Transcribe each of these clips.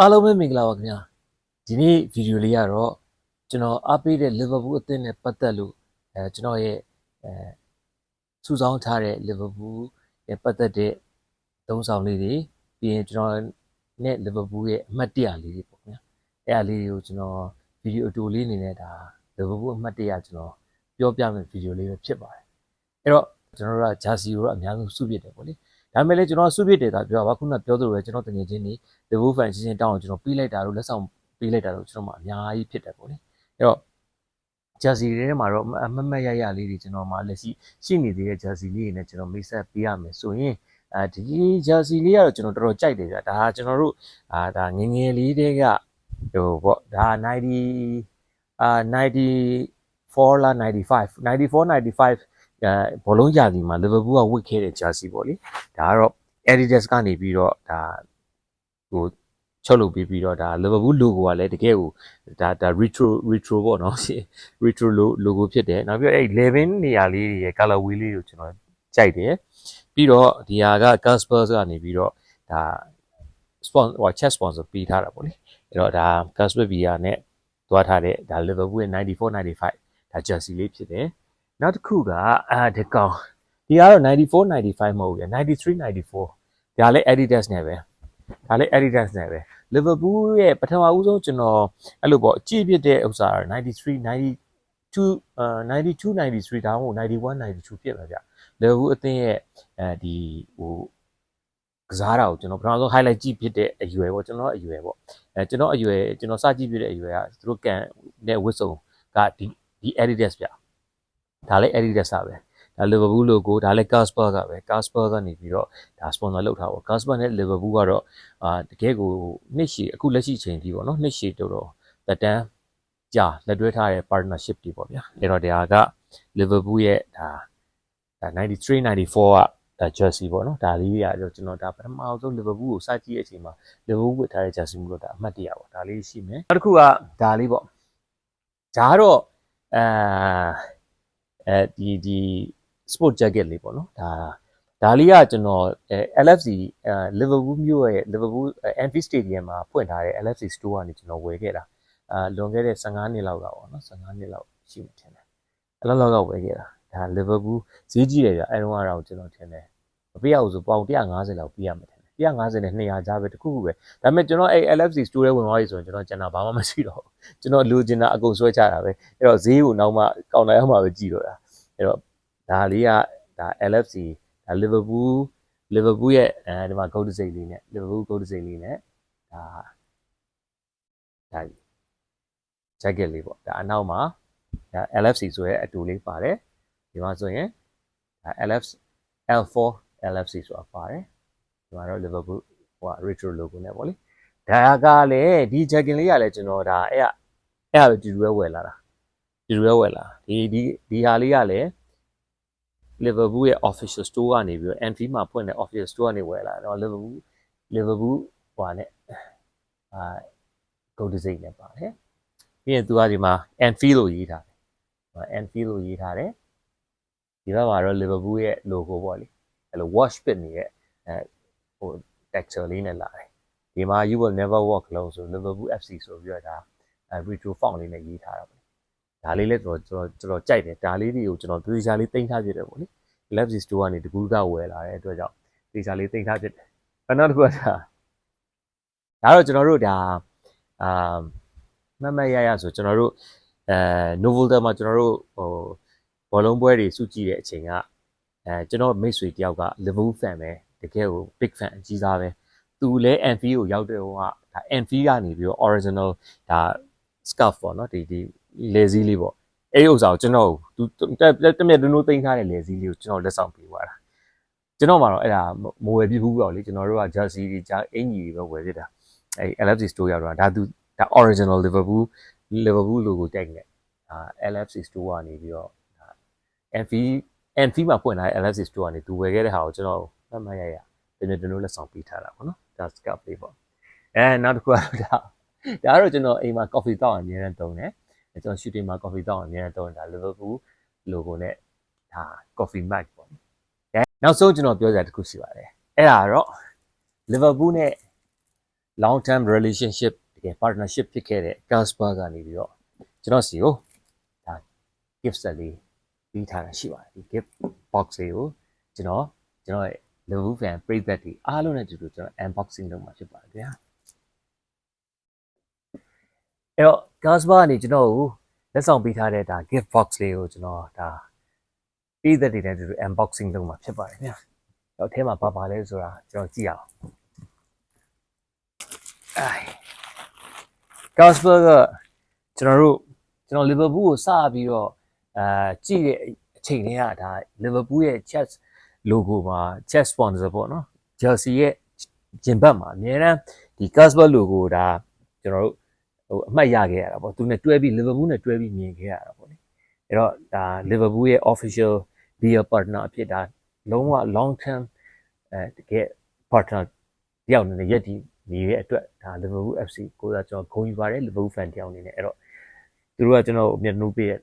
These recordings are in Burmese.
အားလုံးပဲမင်္ဂလာပါခင်ဗျာဒီနေ့ဗီဒီယိုလေးကတော့ကျွန်တော်အားပေးတဲ့ Liverpool အသင်းနဲ့ပတ်သက်လို့အဲကျွန်တော်ရဲ့အဲစုဆောင်းထားတဲ့ Liverpool ရဲ့ပတ်သက်တဲ့သုံးဆောင်လေးတွေပြီးရင်ကျွန်တော်နဲ့ Liverpool ရဲ့အမှတ်တရလေးတွေပေါ့ခင်ဗျာအဲအားလေးတွေကိုကျွန်တော်ဗီဒီယိုအတူလေးအနေနဲ့ဒါ Liverpool အမှတ်တရကျွန်တော်ပြောပြမယ့်ဗီဒီယိုလေးပဲဖြစ်ပါတယ်အဲ့တော့ကျွန်တော်တို့ကဂျာစီကိုတော့အများဆုံးစုပြစ်တယ်ပေါ့လေ ဒါပေမဲ့လည်းကျွန်တော်စုပြစ်တယ်သာပြောပါခုနပြောသလိုပဲကျွန်တော်တငယ်ချင်းတွေ level fan ရှင်းရှင်းတောင်းအောင်ကျွန်တော်ပြီးလိုက်တာတို့လက်ဆောင်ပြီးလိုက်တာတို့ကျွန်တော်မှအများကြီးဖြစ်တယ်ပေါ့လေအဲ့တော့ jersey တွေထဲမှာတော့အမတ်မတ်ရရလေးတွေကျွန်တော်မှလက်ရှိရှိနေသေးတဲ့ jersey လေးတွေနဲ့ကျွန်တော်မိတ်ဆက်ပေးရမယ်ဆိုရင်အဲဒီ jersey လေးကတော့ကျွန်တော်တော်တော်ကြိုက်တယ်ဗျဒါကကျွန်တော်တို့အာဒါငယ်ငယ်လေးတွေကဟိုပေါ့ဒါ90အာ94လား95 94 95 အဲဘောလုံးရာသီမှာ Liverpool ကဝတ်ခဲ့တဲ့ jersey ပေါ့လေဒါကတော့ Adidas ကနေပြီးတော့ဒါဟိုချုပ်လုပ်ပြီးပြီးတော့ဒါ Liverpool logo ကလည်းတကယ်ကိုဒါဒါ retro retro ပေါ့နော် retro logo ဖြစ်တယ်နောက်ပြီးတော့အဲ့11နေရာလေးတွေရဲ့ colorway လေးကိုကျွန်တော်ကြိုက်တယ်ပြီးတော့ဒီဟာက Casper ကနေပြီးတော့ဒါ sponsor ဟို chess sponsor ပေးထားတာပေါ့လေအဲ့တော့ဒါ Casper VR နဲ့တွားထားတဲ့ဒါ Liverpool ရဲ့94 95ဒါ jersey လေးဖြစ်တယ် နောက်တစ်ခုကအာဒီကောင်ဒီကတော့94 95မဟုတ်ဘူးဗျ93 94ဒါလည်း Adidas နဲ့ပဲဒါလည်း Adidas နဲ့ပဲ Liverpool ရဲ့ပထမဦးဆုံးကျွန်တော်အဲ့လိုပေါ့အကြည့်ပြတဲ့ဥစ္စာ93 92အာ92 93ဒါမှမဟုတ်91 92ဖြစ်ပါဗျ Liverpool အသင်းရဲ့အဲဒီဟိုကစားတာကိုကျွန်တော်ပထမဆုံး highlight ကြည့်ဖြစ်တဲ့အရွယ်ပေါ့ကျွန်တော်အရွယ်ပေါ့အဲကျွန်တော်အရွယ်ကျွန်တော်စကြည့်ဖြစ်တဲ့အရွယ်ကသူတို့ကန်တဲ့ဝစ်စုံကဒီဒီ Adidas ဗျ ဒါလည်း Adidas ပါပဲဒါ Liverpool logo ဒါလည်း Casper ကပဲ Casper ကနေပြီးတော့ဒါ sponsor လုပ်ထားပါ Casper နဲ့ Liverpool ကတော့အာတကယ်ကိုနှစ်ရှည်အခုလက်ရှိချိန်ထိပေါ့နော်နှစ်ရှည်တော်တော်တက်တန်းကြာလက်တွဲထားတဲ့ partnership တွေပေါ့ဗျာအဲ့တော့ဒါက Liverpool ရဲ့ဒါဒါ93 94ကဒါ jersey ပေါ့နော်ဒါလေးတွေကကျွန်တော်ဒါပထမဆုံး Liverpool ကိုစကြည့်တဲ့အချိန်မှာ Liverpool ဝတ်ထားတဲ့ jersey မျိုးလို့ဒါအမှတ်တရပေါ့ဒါလေးရှိမယ်နောက်တစ်ခုကဒါလေးပေါ့ဒါကတော့အာ အဲဒီဒီ sport jacket လေးပေါ့နော်ဒါဒါလေးကကျွန်တော်အဲ LFC အဲ Liverpool မြို့ရဲ့ Liverpool Anfield Stadium မှာဖွင့်ထားတဲ့ LFC store ကနေကျွန်တော်ဝယ်ခဲ့တာအာလွန်ခဲ့တဲ့15နှစ်လောက်ကပေါ့နော်15နှစ်လောက်ရှိမှထင်တယ်အဲ့လောက်လောက်ကဝယ်ခဲ့တာဒါ Liverpool ဈေးကြီးတယ်ဗျအဲ့တော့ကတော့ကျွန်တော်ထင်တယ်မပြရဘူးဆိုပေါင်150လောက်ပြရမှာထင်တယ် 150နဲ့200ကြားပဲတခုခုပဲဒါပေမဲ့ကျွန်တော်အဲ့ LFC store ထဲဝင်သွားပြီဆိုရင်ကျွန်တော်ကျန်တာဘာမှမရှိတော့ဘူးကျွန်တော်လိုချင်တာအကုန်ဆွဲချတာပဲအဲ့တော့ဈေးကိုနောက်မှကောင်လိုက်အောင်မှပဲကြည့်တော့တာအဲ့တော့ဒါလေးကဒါ LFC ဒါ Liverpool Liverpool ရဲ့အဲဒီမှာ goal စိတ်လေးနဲ့ Liverpool goal စိတ်လေးနဲ့ဒါဒါ jacket လေးပေါ့ဒါအနောက်မှာဒါ LFC ဆိုရဲအတူလေးပါတယ်ဒီမှာဆိုရင်ဒါ LFC L4 LFC ဆိုတာပါတယ် ဒီမှာတော့ Liverpool ဟို retro logo နဲ့ပေါ့လေဒါကလည်းဒီ jacket လေးကလည်းကျွန်တော်ဒါအဲ့အဲ့အဲ့ဒီလိုပဲဝယ်လာတာဒီလိုပဲဝယ်လာဒီဒီဒီဟာလေးကလည်း Liverpool ရဲ့ official store ကနေပြီးတော့ Anfield မှာဖွင့်တဲ့ official store ကနေဝယ်လာတော့ Liverpool Liverpool ဟိုနဲ့အာ gold design နဲ့ပါတယ်ပြီးရင်သူကဒီမှာ Anfield လို့ရေးထားတယ် Anfield လို့ရေးထားတယ်ဒီဘက်မှာတော့ Liverpool ရဲ့ logo ပေါ့လေအဲ့လို watch pit နေတဲ့အဲ ဟို texture လေးနဲ့လာတယ်ဒီမှာ you will never walk alone ဆို Liverpool FC ဆိုပြီးတော့ဒါ retro font လေးနဲ့ရေးထားတာပေါ့ဒါလေးလည်းကျွန်တော်ကျွန်တော်ကြိုက်တယ်ဒါလေးတွေကိုကျွန်တော်သေချာလေးတင်ထားပြတယ်ပေါ့လေ Left Store ကနေတကူးကဝယ်လာတဲ့အတွက်ကြောင့်သေချာလေးတင်ထားပြတယ်နောက်တစ်ခုကဒါဒါတော့ကျွန်တော်တို့ဒါအာမမရရဆိုကျွန်တော်တို့အဲ Novelty မှာကျွန်တော်တို့ဟိုဘောလုံးပွဲတွေစုကြည့်တဲ့အချိန်ကအဲကျွန်တော်မိတ်ဆွေတယောက်က Liverpool fan ပဲ တကယ်ကို big fan အကြီးစားပဲသူလည်း Anfield ကိုရောက်တဲ့ဟိုကဒါ Anfield ကနေပြီးတော့ original ဒါ scarf ပေါ့နော်ဒီဒီလေစည်းလေးပေါ့အဲ့ဒီဥစ္စာကိုကျွန်တော်သူတမျက်တွန်းတွန်းတင်ထားတဲ့လေစည်းလေးကိုကျွန်တော်လက်ဆောင်ပေးသွားတာကျွန်တော်မှတော့အဲ့ဒါမဝယ်ပြဘူးပေါ့လေကျွန်တော်တို့က jersey တွေဂျာအင်ကြီးတွေပဲဝယ်ဖြစ်တာအဲ့ LFC store ရောက်တော့ဒါသူဒါ original Liverpool Liverpool logo tag နဲ့အာ LFC store ကနေပြီးတော့ဒါ Anfield Anfield မှာဖွင့်ထားတဲ့ LFC store ကနေသူဝယ်ခဲ့တဲ့ဟာကိုကျွန်တော် မှတ်မှတ်ရရတမျက်တွန်းတွန်းလက်ဆောင်ပေးထားတာပေါ့နော်ဒါ scarf လေးပေါ့အဲနောက်တစ်ခုကတော့ဒါဒါကတော့ကျွန်တော်အိမ်မှာ coffee တောက်အမြဲတမ်းတုံးတယ်ကျွန်တော် shooting မှာ coffee တောက်အမြဲတမ်းတုံးတယ်ဒါ Liverpool logo နဲ့ဒါ coffee mug ပေါ့။နောက်ဆုံးကျွန်တော်ပြောစရာတစ်ခုရှိပါတယ်။အဲ့ဒါကတော့ Liverpool နဲ့ long term relationship တကယ် partnership ဖြစ်ခဲ့တဲ့ Casper ကနေပြီးတော့ကျွန်တော်စီကိုဒါ gift set လေးပြီးထားတာရှိပါတယ်ဒီ gift box လေးကိုကျွန်တော်ကျွန်တော် ရဲ့ Level fan ပရိသတ်တွေအားလုံးနဲ့အတူတူကျွန်တော် unboxing လုပ်မှာဖြစ်ပါတယ်ခင်ဗျာအဲ့တော့ Casper ကနေကျွန်တော်ကိုလက်ဆောင်ပေးထားတဲ့ဒါ gift box လေးကိုကျွန်တော်ဒါပရိသတ်တွေနဲ့အတူတူ unboxing လုပ်မှာဖြစ်ပါတယ်ခင်ဗျာတော့အထဲမှာဘာပါလဲဆိုတာကျွန်တော်ကြည့်အောင်အိုင် Casper ကကျွန်တော်တို့ကျွန်တော်လီဗာပူးကိုစပြီးတော့အာကြည့်တဲ့အချိန်တည်းကဒါလီဗာပူးရဲ့ chess logo မှာ chess sponsor ပေါ့နော် Chelsea ရဲ့ဂျင်ဘတ်မှာအများအားဒီ Casper logo ဒါကျွန်တော်တို့ဟိုအမှတ်ရခဲ့ရတာပေါ့သူနဲ့တွဲပြီးလီဗာပူးနဲ့တွဲပြီးမြင်ခဲ့ရတာပေါ့လေအဲ့တော့ဒါလီဗာပူးရဲ့ official beer partner အဖြစ်ဒါလုံးဝ long term အဲတကယ် partner တယောက်အနေနဲ့ရက်တည်နေတဲ့အတွက်ဒါ Liverpool FC ကိုသာကျွန်တော်ဂုဏ်ယူပါတယ် Liverpool fan တယောက်အနေနဲ့အဲ့တော့သူတို့ကကျွန်တော်မျက်နှာပေးရဲ့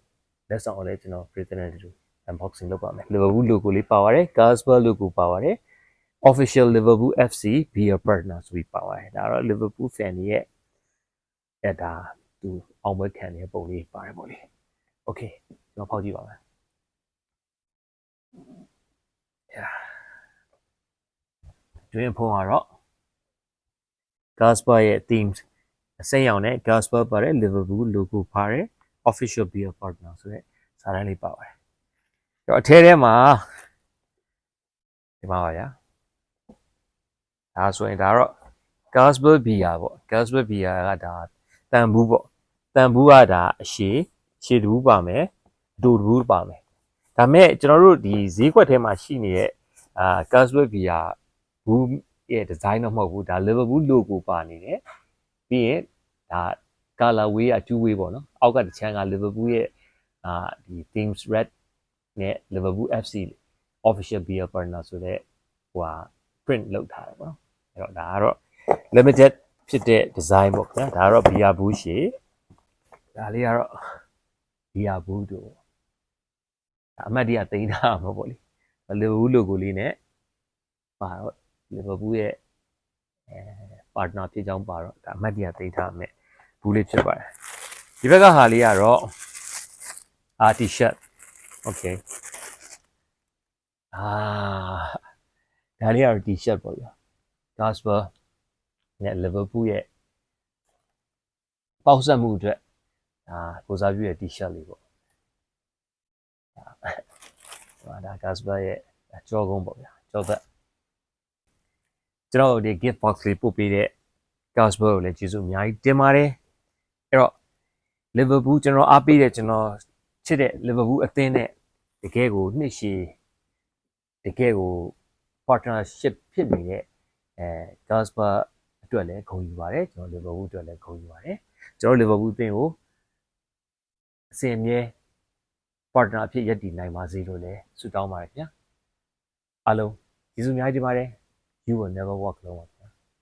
လက်ဆောင်ကိုလည်းကျွန်တော် president တူ unboxing လုပ်ပါမယ် Liverpool logo လေးပါပါတယ် Casper logo ပါပါတယ် official Liverpool FC beer partner ဆိုပြီးပါပါတယ်ဒါတော့ Liverpool fan တွေရဲ့အဲ့ဒါသူအောင်ပွဲခံတဲ့ပုံလေးပါတယ်ပေါ့လေ okay ကျွန်တော်ဖောက်ကြည့်ပါမယ်တွင်ဖုံးကတော့ Gasper ရဲ့ themes အစိမ်းရောင်နဲ့ Gasper ပါတဲ့ Liverpool logo ပါတဲ့ official beer partner ဆိုတဲ့စာတန်းလေးပါပါတယ်။အဲ့ တော့အထဲထဲမှာဒီမှာပါဗျာ။ဒါဆိုရင်ဒါတော့ Gasper beer ပေါ့ Gasper beer ကဒါတန်ဘူးပေါ့တန်ဘူးကဒါအရှည်ရှည်တူပါမယ်အတူတူပါမယ်။ဒါမဲ့ကျွန်တော်တို့ဒီဈေးကွက်ထဲမှာရှိနေတဲ့အာ Gasper beer ဘူးရဲ့ design တော့မဟုတ်ဘူးဒါ Liverpool logo ပါနေတယ်ပြီးရင်ဒါ color way က two way ပေါ့နော်အောက်ကတစ်ချမ်းက Liverpool ရဲ့အာဒီ themes red နဲ့ Liverpool FC official beer partner ဆိုတဲ့ဟိုဟာ print လုပ်ထားတယ်ပေါ့နော်အဲ့တော့ဒါကတော့ limited ဖြစ်တဲ့ design ပေါ့ခင်ဗျာဒါကတော့ beer ဘူးရှည်ဒါလေးကတော့ beer ဘူးတို့အမှတ်တရသိမ်းထားမှာပေါ့လေ Liverpool logo လေးနဲ့ပါတော့လီဗာပူးရဲ့အဲပါတနာဖြစ်ကြောင်းပါတော့ဒါအမှတ်တရသိမ်းထားမယ်ဘူးလေးဖြစ်ပါတယ်ဒီဘက်ကဟာလေးကတော့အာ okay အာဒါလေးကတော့ t-shirt ပေါ့ဗျာ gospel နဲ့ liverpool ရဲ့ပေါက်ဆက်မှုအတွက်ဒါကိုစားပြုတဲ့ t-shirt လေးပေါ့ဟာဒါ gospel ရဲ့ကြောကုန်းပေါ့ဗျာကြောသက်ကျွန်တော်ဒီ gift box လေးပို့ပေးတဲ့ gospel ကိုလည်းကျေးဇူးအများကြီးတင်ပါတယ်အဲ့တော့ liverpool ကျွန်တော်အားပေးတဲ့ကျွန်တော် ချစ်တဲ့ Liverpool အသင်းနဲ့တကယ်ကိုနှစ်ရှည်တကယ်ကို partnership ဖြစ်နေတဲ့အဲ Casper အတွက်လည်းဂုဏ်ယူပါတယ်ကျွန်တော် Liverpool အတွက်လည်းဂုဏ်ယူပါတယ်ကျွန်တော် Liverpool အသင်းကိုအစဉ်အမြဲ partner အဖြစ်ရည်တည်နိုင်ပါစေလို့လည်းဆုတောင်းပါတယ်ခင်ဗျာအားလုံးကျေးဇူးအများကြီးတင်ပါတယ် you will never walk alone